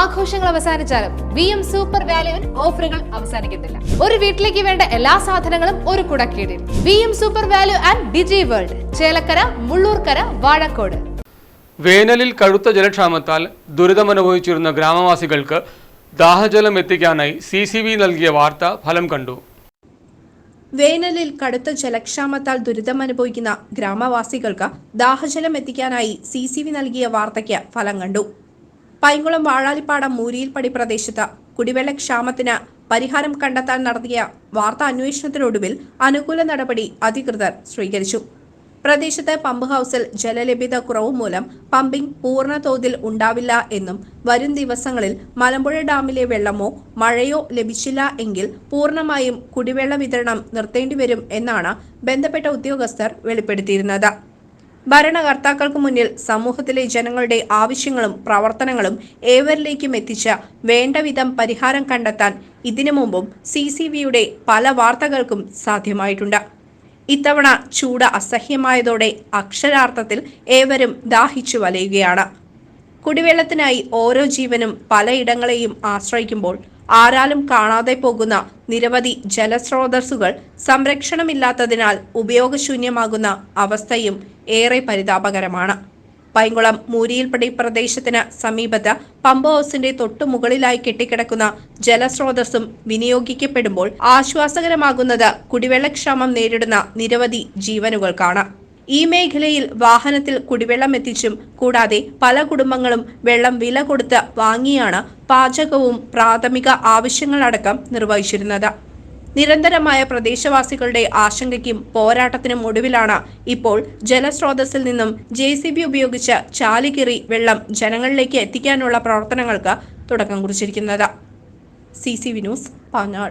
ആഘോഷങ്ങൾ അവസാനിച്ചാലും V M super വാല്യുവിൽ ഓഫറുകൾ അവസാനിക്കുന്നില്ല. ഒരു വീട്ടിലേക്ക് വേണ്ട എല്ലാ സാധനങ്ങളും ഒരു കുടക്കീടിൽ. V M super value and digi world Chelakkara Mullurkara Vazhakode. വേനലിൽ കടുത്ത ജലക്ഷാമത്താൽ ദുരിതമനുഭവിച്ചിരുന്ന ഗ്രാമവാസികൾക്ക് ദാഹജലം എത്തിക്കാനായി സി സി ബി നൽകിയ വാർത്ത ഫലം കണ്ടു. വേനലിൽ കടുത്ത ജലക്ഷാമത്താൽ ദുരിതമനുഭവിക്കുന്ന ഗ്രാമവാസികൾക്ക് ദാഹജലം എത്തിക്കാനായി സി സി വി നൽകിയ വാർത്തയ്ക്ക് ഫലം കണ്ടു. പൈങ്കുളം വാഴാലിപ്പാടം മൂരിയിൽപ്പടി പ്രദേശത്ത് കുടിവെള്ളക്ഷാമത്തിന് പരിഹാരം കണ്ടെത്താൻ നടത്തിയ വാർത്താ അന്വേഷണത്തിനൊടുവിൽ അനുകൂല നടപടി അധികൃതർ സ്വീകരിച്ചു. പ്രദേശത്തെ പമ്പ് ഹൗസിൽ ജലലഭ്യത കുറവ് മൂലം പമ്പിംഗ് പൂർണ തോതിൽ ഉണ്ടാവില്ല എന്നും വരും ദിവസങ്ങളിൽ മലമ്പുഴ ഡാമിലെ വെള്ളമോ മഴയോ ലഭിച്ചില്ല എങ്കിൽ പൂർണമായും കുടിവെള്ള വിതരണം നിർത്തേണ്ടിവരും എന്നാണ് ബന്ധപ്പെട്ട ഉദ്യോഗസ്ഥർ വെളിപ്പെടുത്തിയിരുന്നത്. ഭരണകർത്താക്കൾക്ക് മുന്നിൽ സമൂഹത്തിലെ ജനങ്ങളുടെ ആവശ്യങ്ങളും പ്രവർത്തനങ്ങളും ഏവരിലേക്കും എത്തിച്ച വേണ്ടവിധം പരിഹാരം കണ്ടെത്താൻ ഇതിനു മുമ്പും സി സി വിയുടെ പല വാർത്തകൾക്കും സാധ്യമായിട്ടുണ്ട്. ഇത്തവണ ചൂട് അസഹ്യമായതോടെ അക്ഷരാർത്ഥത്തിൽ ഏവരും ദാഹിച്ചു വലയുകയാണ്. കുടിവെള്ളത്തിനായി ഓരോ ജീവനും പലയിടങ്ങളെയും ആശ്രയിക്കുമ്പോൾ ആരാലും കാണാതെ പോകുന്ന നിരവധി ജലസ്രോതസ്സുകൾ സംരക്ഷണമില്ലാത്തതിനാൽ ഉപയോഗശൂന്യമാകുന്ന അവസ്ഥയും ഏറെ പരിതാപകരമാണ്. പൈങ്കുളം മൂരിയിൽപ്പടി പ്രദേശത്തിന് സമീപത്ത് പമ്പ് ഹൗസിന്റെ തൊട്ടുമുകളിലായി കെട്ടിക്കിടക്കുന്ന ജലസ്രോതസ്സും വിനിയോഗിക്കപ്പെടുമ്പോൾ ആശ്വാസകരമാകുന്നത് കുടിവെള്ളക്ഷാമം നേരിടുന്ന നിരവധി ജീവനുകൾക്കാണ്. ഈ മേഖലയിൽ വാഹനത്തിൽ കുടിവെള്ളം എത്തിച്ചും കൂടാതെ പല കുടുംബങ്ങളും വെള്ളം വില കൊടുത്ത് വാങ്ങിയാണ് പാചകവും പ്രാഥമിക ആവശ്യങ്ങളടക്കം നിർവഹിച്ചിരുന്നത്. നിരന്തരമായ പ്രദേശവാസികളുടെ ആശങ്കയ്ക്കും പോരാട്ടത്തിനും ഒടുവിലാണ് ഇപ്പോൾ ജലസ്രോതസ്സിൽ നിന്നും ജെ സി ബി ഉപയോഗിച്ച് ചാലുകീറി വെള്ളം ജനങ്ങളിലേക്ക് എത്തിക്കാനുള്ള പ്രവർത്തനങ്ങൾക്ക് തുടക്കം കുറിച്ചിരിക്കുന്നത്. C C V news Panjal.